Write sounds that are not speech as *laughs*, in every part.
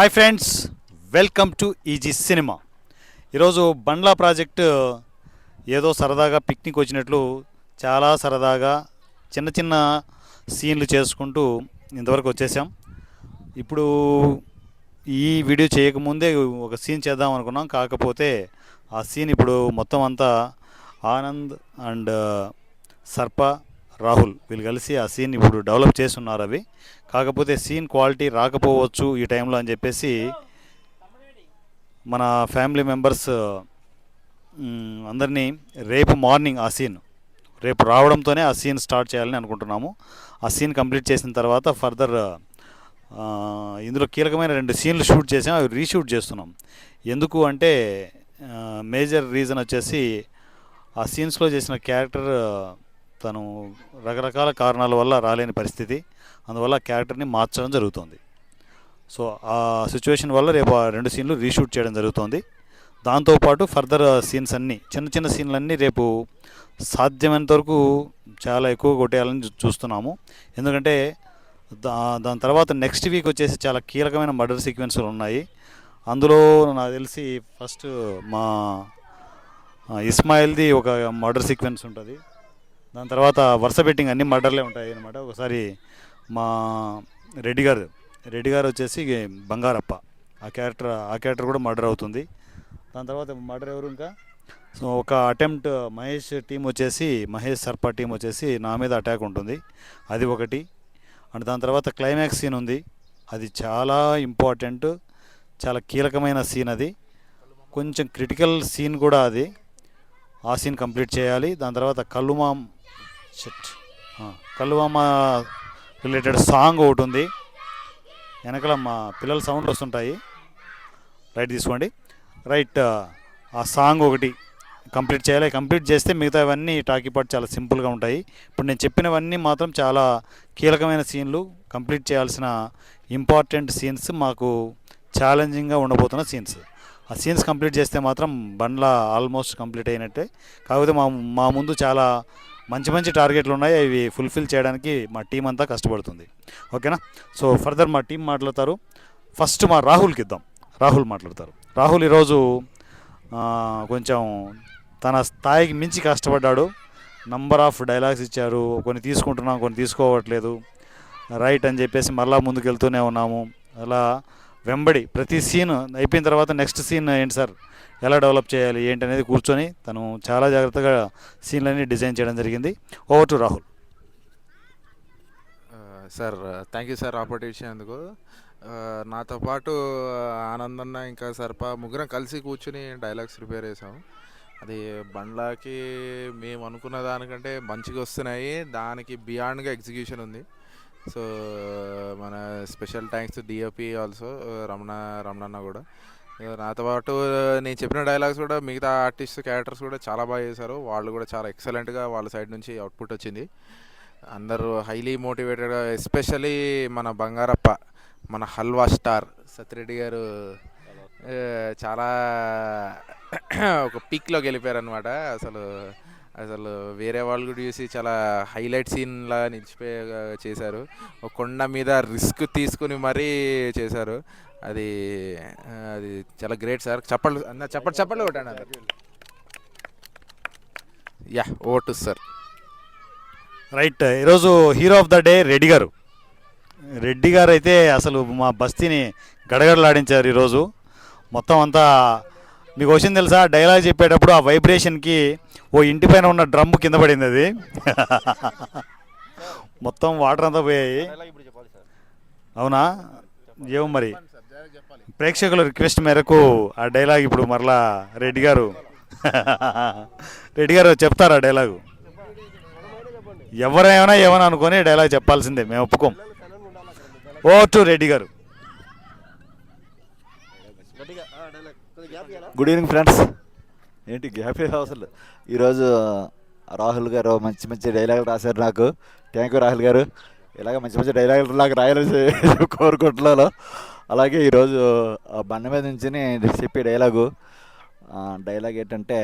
Hi friends welcome to easy cinema ఈరోజు Bandla project ఏదో సరదాగా పిక్నిక్ వచ్చినట్లు చాలా సరదాగా చిన్న చిన్న సీన్లు చేసుకుంటూ ఇంతవరకు వచ్చేసాం. ఇప్పుడు ఈ వీడియో చేయకముందే ఒక సీన్ చేద్దాం అనుకున్నాం. కాకపోతే ఆ సీన్ ఇప్పుడు మొత్తం అంతా ఆనంద్ అండ్ సర్ప రాహుల్ వీళ్ళు కలిసి ఆ సీన్ ఇప్పుడు డెవలప్ చేస్తున్నారు అవి. కాకపోతే సీన్ క్వాలిటీ రాకపోవచ్చు ఈ టైంలో అని చెప్పేసి మన ఫ్యామిలీ మెంబర్స్ అందరినీ రేపు మార్నింగ్ ఆ సీన్ రేపు రావడంతోనే ఆ సీన్ స్టార్ట్ చేయాలని అనుకుంటున్నాము. ఆ సీన్ కంప్లీట్ చేసిన తర్వాత ఫర్దర్ ఇందులో కీలకమైన రెండు సీన్లు షూట్ చేసాం అవి రీషూట్ చేస్తున్నాం. ఎందుకు అంటే మేజర్ రీజన్ వచ్చేసి ఆ సీన్స్లో చేసిన క్యారెక్టర్ తను రకరకాల కారణాల వల్ల రాలేని పరిస్థితి. అందువల్ల క్యారెక్టర్ని మార్చడం జరుగుతుంది. సో ఆ సిచ్యువేషన్ వల్ల రేపు ఆ రెండు సీన్లు రీషూట్ చేయడం జరుగుతుంది. దాంతోపాటు ఫర్దర్ సీన్స్ అన్నీ చిన్న చిన్న సీన్లన్నీ రేపు సాధ్యమైనంత వరకు చాలా ఎక్కువ కొట్టేయాలని చూస్తున్నాము. ఎందుకంటే దా దాని తర్వాత నెక్స్ట్ వీక్ వచ్చేసి చాలా కీలకమైన మర్డర్ సీక్వెన్స్లు ఉన్నాయి. అందులో నాకు తెలిసి ఫస్ట్ మా ఇస్మాయిల్ది ఒక మర్డర్ సీక్వెన్స్ ఉంటుంది. దాని తర్వాత వరుస బెట్టింగ్ అన్ని మర్డర్లే ఉంటాయి అనమాట ఒకసారి మా రెడ్డి గారు రెడ్డి గారు వచ్చేసి బంగారప్ప. ఆ క్యారెక్టర్ ఆ క్యారెక్టర్ కూడా మర్డర్ అవుతుంది. దాని తర్వాత మర్డర్ ఎవరు ఇంకా? సో ఒక అటెంప్ట్ మహేష్ టీం వచ్చేసి మహేష్ సర్ప టీం వచ్చేసి నా మీద అటాక్ ఉంటుంది. అది ఒకటి. అండ్ దాని తర్వాత క్లైమాక్స్ సీన్ ఉంది. అది చాలా ఇంపార్టెంట్ చాలా కీలకమైన సీన్ అది. కొంచెం క్రిటికల్ సీన్ కూడా అది. ఆ సీన్ కంప్లీట్ చేయాలి. దాని తర్వాత కల్లుమాం షట్. కల్లుమామ రిలేటెడ్ సాంగ్ ఒకటి ఉంది. వెనకాల మా పిల్లల సౌండ్ వస్తుంటాయి. రైట్ తీసుకోండి. రైట్ ఆ సాంగ్ ఒకటి కంప్లీట్ చేయాలి. కంప్లీట్ చేస్తే మిగతావన్నీ టాకీ పాట్ చాలా సింపుల్గా ఉంటాయి. ఇప్పుడు నేను చెప్పినవన్నీ మాత్రం చాలా కీలకమైన సీన్లు. కంప్లీట్ చేయాల్సిన ఇంపార్టెంట్ సీన్స్ మాకు ఛాలెంజింగ్గా ఉండబోతున్న సీన్స్. ఆ సీన్స్ కంప్లీట్ చేస్తే మాత్రం బండ్ల ఆల్మోస్ట్ కంప్లీట్ అయినట్టే. కాకపోతే మా మా ముందు చాలా మంచి మంచి టార్గెట్లు ఉన్నాయి. అవి ఫుల్ఫిల్ చేయడానికి మా టీం అంతా కష్టపడుతుంది. ఓకేనా? సో ఫర్దర్ మా టీం మాట్లాడతారు. ఫస్ట్ మా రాహుల్కి ఇద్దాం. రాహుల్ మాట్లాడతారు. రాహుల్ ఈరోజు కొంచెం తన స్థాయికి మించి కష్టపడ్డాడు. నంబర్ ఆఫ్ డైలాగ్స్ ఇచ్చారు. కొన్ని తీసుకుంటున్నాం కొన్ని తీసుకోవట్లేదు. రైట్ అని చెప్పేసి మళ్ళా ముందుకు వెళ్తూనే ఉన్నాము. అలా వెంబడి ప్రతి సీన్ అయిపోయిన తర్వాత నెక్స్ట్ సీన్ ఏంటి సార్? ఎలా డెవలప్ చేయాలి? ఏంటి అనేది కూర్చొని తను చాలా జాగ్రత్తగా సీన్లన్నీ డిజైన్ చేయడం జరిగింది. Over to Rahul sir thank you sir opportunity ఇచ్చినందుకు నాతో పాటు ఆనందన్న ఇంకా సర్ప ముగ్గురం కలిసి కూర్చుని డైలాగ్స్ ప్రిపేర్ చేసాము అది బండ్లాకి మేము అనుకున్న దానికంటే మంచిగా వస్తున్నాయి. దానికి బియాండ్గా ఎగ్జిక్యూషన్ ఉంది. సో మన special thanks to DOP also Ramana రమణన్న కూడా. నాతో పాటు నేను చెప్పిన డైలాగ్స్ కూడా మిగతా ఆర్టిస్ట్ క్యారెక్టర్స్ కూడా చాలా బాగా చేశారు. వాళ్ళు కూడా చాలా ఎక్సలెంట్గా వాళ్ళ సైడ్ నుంచి అవుట్పుట్ వచ్చింది. అందరూ హైలీ మోటివేటెడ్ ఎస్పెషలీ మన బంగారప్ప మన హల్వా స్టార్ సత్యరెడ్డి గారు చాలా ఒక పీక్లోకి వెళ్ళిపోయారు అనమాట అసలు అసలు వేరే వాళ్ళు కూడా చూసి చాలా హైలైట్ సీన్లా నిలిచిపోయే చేశారు. కొండ మీద రిస్క్ తీసుకుని మరీ చేశారు. అది అది చాలా గ్రేట్ సార్. చప్పట్లు అన్న చప్పట్లు చప్పట్లు కొట్టండి అందరు. యా ఓటు సార్. రైట్ ఈరోజు hero of the day Reddy గారు. రెడ్డి గారు అయితే అసలు మా బస్తీని గడగడలాడించారు ఈరోజు. మొత్తం అంతా మీకు వచ్చింది తెలుసా? డైలాగ్ చెప్పేటప్పుడు ఆ వైబ్రేషన్కి ఓ ఇంటి పైన ఉన్న డ్రమ్ కింద పడింది అది. *laughs* మొత్తం వాటర్ అంతా పోయాయి. అవునా? ఏమో మరి. ప్రేక్షకుల రిక్వెస్ట్ మేరకు ఆ డైలాగ్ ఇప్పుడు మరలా రెడ్డి గారు *laughs* రెడ్డి గారు చెప్తారా డైలాగు. ఎవరైనా ఏమైనా అనుకొని డైలాగ్ చెప్పాల్సిందే మేము ఒప్పుకోం. ఓ టు రెడ్డి గారు. గుడ్ ఈవినింగ్ ఫ్రెండ్స్ ఏంటి గ్యాప్ అసలు? ఈరోజు రాహుల్ గారు మంచి మంచి డైలాగులు రాశారు నాకు. థ్యాంక్ యూ రాహుల్ గారు. ఇలాగ మంచి మంచి డైలాగులు నాకు రాయాలని *laughs* కోరుకుంటున్నాను. అలాగే ఈరోజు ఆ బండ మీద నుంచి చెప్పే డైలాగు ఆ, డైలాగ్ ఏంటంటే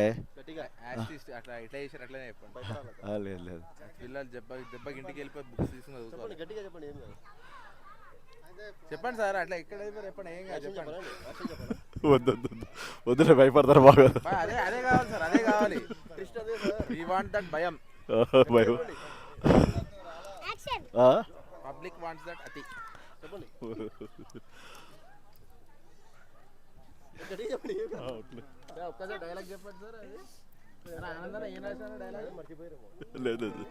అట్లా ఇట్లా చేసారు అట్లనే చెప్పండి. లేదు లేదు. సార్ అట్లా ఇక్కడ చెప్పండి ఏం కాదు చెప్పండి. వద్దు వద్దు వద్దు. వద్దులే భయపడతారు బాగా. అదే అదే కావాలి సార్ అదే కావాలి. వీ వాంట్ దట్ భయం. భయం. ఆ? పబ్లిక్ వాంట్స్ దట్ అతి. చెప్పండి. ఒక్కసారి డైలాగ్ చెప్పండి సార్ అది. ఆనందన ఏం రాశారు డైలాగ్ లేదు లేదు.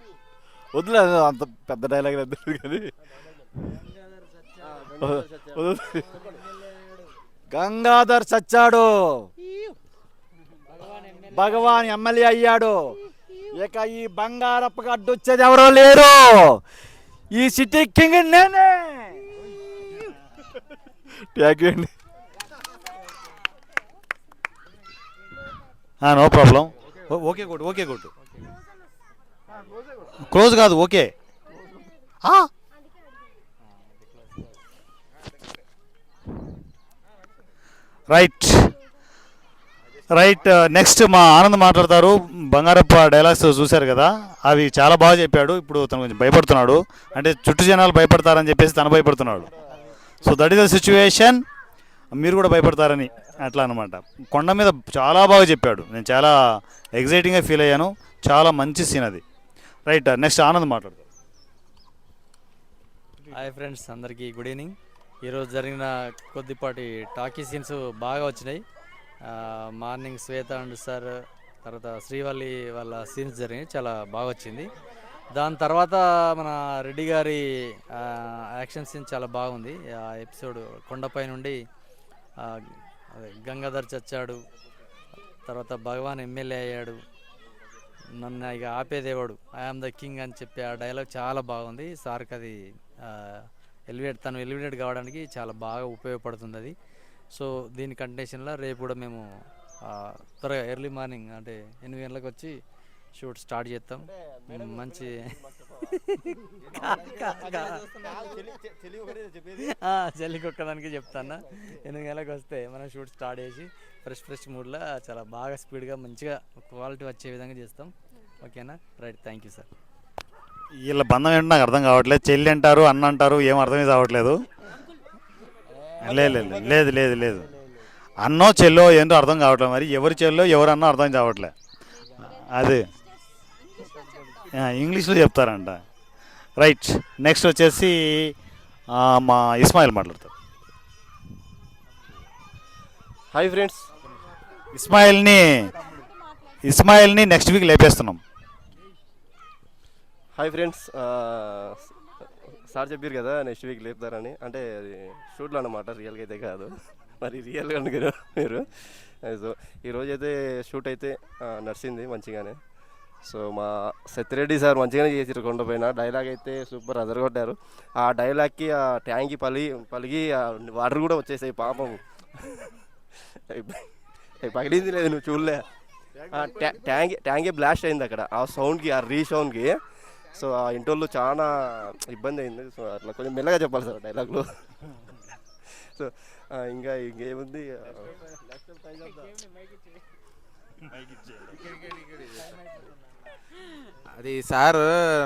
వద్దులే అంత పెద్ద డైలాగ్ లేదు కానీ. వద్దు. గంగాధర్ చచ్చాడు భగవాన్ ఎమ్మెల్యే అయ్యాడు. ఇక ఈ బంగారపు గడ్డు వచ్చేది ఎవరో లేరు. ఈ సిటీ కింగ్ నేనే. థ్యాంక్ యూ అండి. No problem okay good okay good close కాదు ఓకే. రైట్ రైట్ నెక్స్ట్ మా ఆనంద్ మాట్లాడతారు. బంగారప్ప డైలాగ్స్ చూశారు కదా? అవి చాలా బాగా చెప్పాడు. ఇప్పుడు తను కొంచెం భయపడుతున్నాడు. అంటే చుట్టూ జనాలు భయపడతారని చెప్పేసి తను భయపడుతున్నాడు. So that is the situation మీరు కూడా భయపడతారని అట్లా అనమాట కొండ మీద చాలా బాగా చెప్పాడు. నేను చాలా ఎగ్జైటింగ్గా ఫీల్ అయ్యాను. చాలా మంచి సీన్ అది. రైట్ నెక్స్ట్ uh, ఆనంద్ మాట్లాడతారు హాయ్ ఫ్రెండ్స్ అందరికీ గుడ్ ఈవినింగ్ ఈరోజు జరిగిన కొద్దిపాటి టాకీ సీన్స్ బాగా వచ్చినాయి. మార్నింగ్ శ్వేత అండ్ సార్ తర్వాత శ్రీవల్లి వాళ్ళ సీన్స్ జరిగినాయి చాలా బాగా వచ్చింది. దాని తర్వాత మన రెడ్డి గారి యాక్షన్ సీన్ చాలా బాగుంది. ఆ ఎపిసోడ్ కొండపై నుండి గంగాధర్ చచ్చాడు తర్వాత భగవాన్ ఎమ్మెల్యే అయ్యాడు నన్ను ఇక ఆపేదేవాడు ఐఆమ్ ద కింగ్ అని చెప్పి ఆ డైలాగ్ చాలా బాగుంది. సార్కి అది ఎలివేట్ తను ఎలివేట్ కావడానికి చాలా బాగా ఉపయోగపడుతుంది అది. సో దీని కంటిన్యూషన్లో రేపు కూడా మేము త్వరగా ఎర్లీ మార్నింగ్ అంటే ఎనిమిది గంటలకు వచ్చి షూట్ స్టార్ట్ చేస్తాం. మంచి చెల్లికి ఒక్కదానికి చెప్తాను ఎనిమిది గంటలకు వస్తే మనం షూట్ స్టార్ట్ చేసి ఫ్రెష్ ఫ్రెష్ మూడ్లో చాలా బాగా స్పీడ్గా మంచిగా క్వాలిటీ వచ్చే విధంగా చేస్తాం. ఓకేనా? Right thank you sir. వీళ్ళ బంధం ఏంటో నాకు అర్థం కావట్లేదు. చెల్లి అంటారు అన్న అంటారు ఏం అర్థమే కావట్లేదు. లేదు లేదు లేదు లేదు లేదు. అన్నో చెల్లో ఏంటో అర్థం కావట్లేదు మరి. ఎవరి చెల్లో ఎవరు అన్నో అర్థం కావట్లే. అది. ఇంగ్లీష్లో చెప్తారంట. రైట్. నెక్స్ట్ వచ్చేసి మా ఇస్మాయిల్ మాట్లాడతారు. Hi friends. ఇస్మాయిల్ని ఇస్మాయిల్ని నెక్స్ట్ వీక్ లేపేస్తున్నాం. హాయ్ ఫ్రెండ్స్ సార్ చెప్పారు కదా నెక్స్ట్ వీక్ లేపుతారని. అంటే అది షూట్లో అనమాట రియల్గా అయితే కాదు. మరి రియల్గా అనుకున్నారు మీరు. సో ఈరోజు అయితే షూట్ అయితే నడిచింది మంచిగానే. సో మా సత్యరెడ్డి సార్ మంచిగానే చేసారు కొండపైన డైలాగ్ అయితే సూపర్ అదరగొట్టారు ఆ డైలాగ్కి ఆ ట్యాంక్కి పలిగి పలిగి వాటర్ కూడా వచ్చేసాయి పాపం. పగిలింది లేదు నువ్వు చూడలే. ఆ ట్యాంక్ ట్యాంకే బ్లాస్ట్ అయింది అక్కడ. ఆ సౌండ్కి ఆ రీ సౌండ్కి సో ఆ ఇంటోళ్ళు చాలా ఇబ్బంది అయింది. సో అట్లా కొంచెం మెల్లగా చెప్పాలి సార్ డైలాగ్లో. సో ఇంకా ఇంకేముంది? అది సార్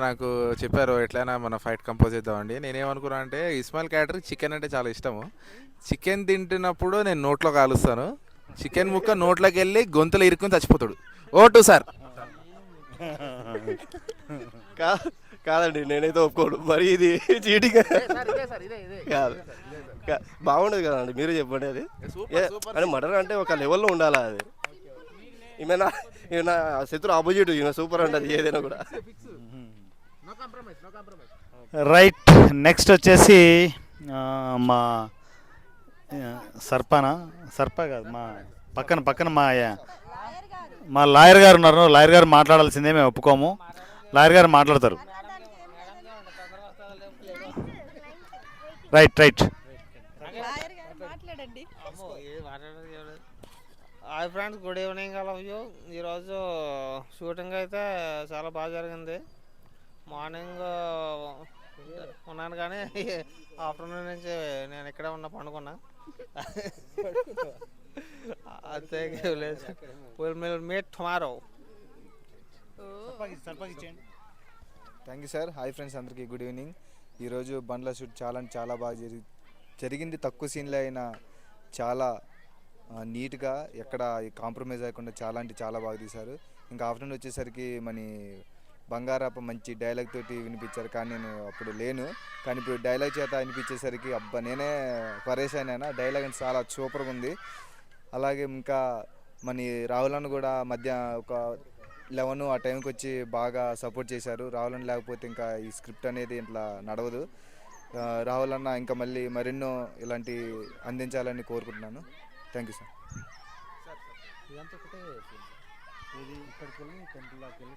నాకు చెప్పారు ఎట్లయినా మన ఫైట్ కంపోజ్ చేద్దామండి. నేనేమనుకున్నా అంటే ఇస్మాయిల్ క్యారెక్టర్ చికెన్ అంటే చాలా ఇష్టము. చికెన్ తింటున్నప్పుడు నేను నోట్లో కాలుస్తాను. చికెన్ ముక్క నోట్లోకి వెళ్ళి గొంతులో ఇరుక్కుని చచ్చిపోతాడు. ఓటు సార్. కా *laughs* కాదండి నేనైతే ఒప్పుకోడు మరి ఇది చీటింగ్ కాదు. కా- బాగుండదు కదండి మీరే చెప్పండి అది. ఏ, అంటే మటన్ అంటే ఒక లెవెల్లో ఉండాలా అది? ఈమెనా ఈమెన శత్రు ఆపోజిట్ ఈమె సూపర్ అంటది ఏదైనా కూడా. రైట్ నెక్స్ట్ వచ్చేసి మా సర్పనా? సర్ప కాదు మా పక్కన పక్కన మా మా లాయర్ గారు ఉన్నారు లాయర్ గారు మాట్లాడాల్సిందే మేము ఒప్పుకోము. లాయర్ గారు మాట్లాడతారు. Right right. మాట్లాడండి. Hi friends good evening all of you. ఈరోజు షూటింగ్ అయితే చాలా బాగా జరిగింది. మార్నింగ్ ఉన్నాను కానీ *laughs* ఆఫ్టర్నూన్ నుంచి నేను ఇక్కడే ఉన్నా పండుకున్నా. అంతే లేదు meet tomorrow thank you sir hi friends అందరికీ గుడ్ ఈవినింగ్ ఈరోజు బండ్ల షూట్ చాలా అంటే చాలా బాగా జరి జరిగింది. తక్కువ సీన్లో అయినా చాలా నీట్గా ఎక్కడ కాంప్రమైజ్ అవ్వకుండా చాలా అంటే చాలా బాగా తీశారు. ఇంకా ఆఫ్టర్నూన్ వచ్చేసరికి మన బంగారప్ప మంచి డైలాగ్ తోటి వినిపించారు. కానీ నేను అప్పుడు లేను. కానీ ఇప్పుడు డైలాగ్ చేత వినిపించేసరికి అబ్బా నేనే పరేషాన్ అయినా. డైలాగ్ అంటే చాలా సూపర్గా ఉంది. అలాగే ఇంకా మన రాహుల్ అన్న కూడా మధ్య ఒక లెవెన్ ఆ టైంకి వచ్చి బాగా సపోర్ట్ చేశారు. రాహుల్ అన్న లేకపోతే ఇంకా ఈ స్క్రిప్ట్ అనేది ఇట్లా నడవదు. రాహుల్ అన్న ఇంకా మళ్ళీ మరెన్నో ఇలాంటి అందించాలని కోరుకుంటున్నాను. థ్యాంక్ యూ సార్ ఇది ఇక్కడికి వెళ్ళి టెంపుల్లోకి వెళ్ళి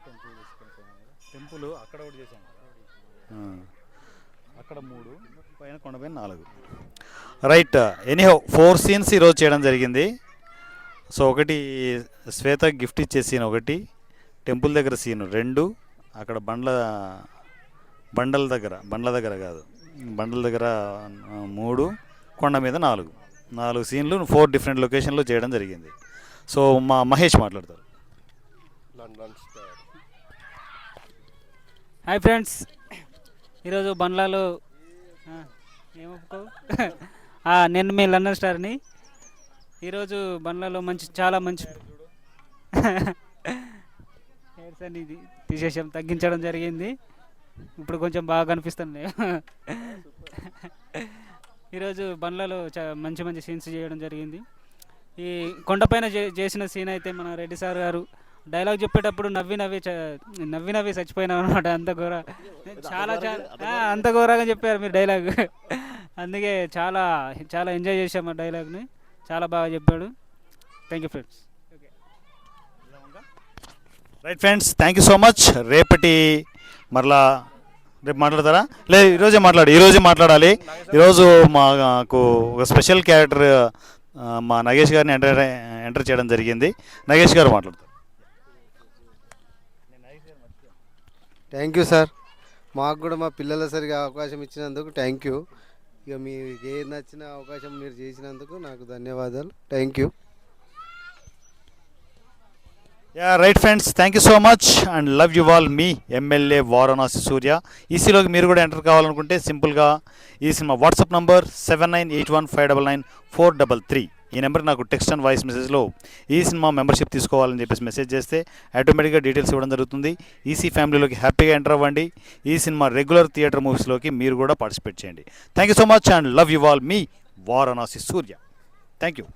టెంపుల్ అక్కడ చేసాం కదా. అక్కడ మూడు పైన కొండపైన నాలుగు. రైట్ ఎనీహౌ ఫోర్ సీన్స్ ఈరోజు చేయడం జరిగింది. సో ఒకటి శ్వేత గిఫ్ట్ ఇచ్చే సీన్ ఒకటి టెంపుల్ దగ్గర సీన్ రెండు అక్కడ బండ్ల బండల దగ్గర బండ్ల దగ్గర కాదు బండ్ల దగ్గర మూడు కొండ మీద నాలుగు. నాలుగు సీన్లు ఫోర్ డిఫరెంట్ లొకేషన్లో చేయడం జరిగింది. సో మా మహేష్ మాట్లాడతారు. లండన్ స్టార్ హాయ్ ఫ్రెండ్స్ ఈరోజు బండ్లాలు ఆ, నేను మీ లండన్ స్టార్ని. ఈరోజు బండ్లలో మంచి చాలా మంచి హెయిర్స్ అనేది తీసేసాం తగ్గించడం జరిగింది. ఇప్పుడు కొంచెం బాగా కనిపిస్తుంది ఈరోజు బండ్లలో మంచి మంచి సీన్స్ చేయడం జరిగింది. ఈ కొండపైన చే- చేసిన సీన్ అయితే మన రెడ్డి సార్ గారు డైలాగ్ చెప్పేటప్పుడు నవ్వి నవ్వి నవ్వి నవ్వి చచ్చిపోయినాం అనమాట అంత ఘోర చాలా చాలా అంత ఘోరగా చెప్పారు మీరు డైలాగ్. అందుకే చాలా చాలా ఎంజాయ్ చేశాము ఆ డైలాగ్ని. చాలా బాగా చెప్పాడు. Thank you friends. Right friends thank you so much. రేపటి మరలా రేపు మాట్లాడతారా? లేదు ఈరోజే మాట్లాడు ఈరోజే మాట్లాడాలి. ఈరోజు మాకు ఒక స్పెషల్ క్యారెక్టర్ మా నగేష్ గారిని ఎంటర్ ఎంటర్ చేయడం జరిగింది. నగేష్ గారు మాట్లాడతారు. థ్యాంక్ యూ సార్ మాకు కూడా మా పిల్లల సరిగా అవకాశం ఇచ్చినందుకు థ్యాంక్ యూ ఇక మీకు ఏ నచ్చిన అవకాశం మీరు చేసినందుకు నాకు ధన్యవాదాలు. Thank you yeah right friends thank you so much and love you all me MLA Varanasi Surya ఈసీలోకి మీరు కూడా ఎంటర్ కావాలనుకుంటే సింపుల్గా ఈ cinema WhatsApp number seven nine eight one five double nine four double three ఈ నెంబర్ నాకు టెక్స్ట్ అండ్ వాయిస్ మెసేజ్లో ఈ సినిమా మెంబర్షిప్ తీసుకోవాలని చెప్పేసి మెసేజ్ చేస్తే ఆటోమేటిక్గా డీటెయిల్స్ ఇవ్వడం జరుగుతుంది. ఈసీ ఫ్యామిలీలోకి హ్యాపీగా ఎంటర్ అవ్వండి. ఈ సినిమా రెగ్యులర్ థియేటర్ మూవీస్లోకి మీరు కూడా పార్టిసిపేట్ చేయండి. Thank you so much and love you all me Varanasi Surya. Thank you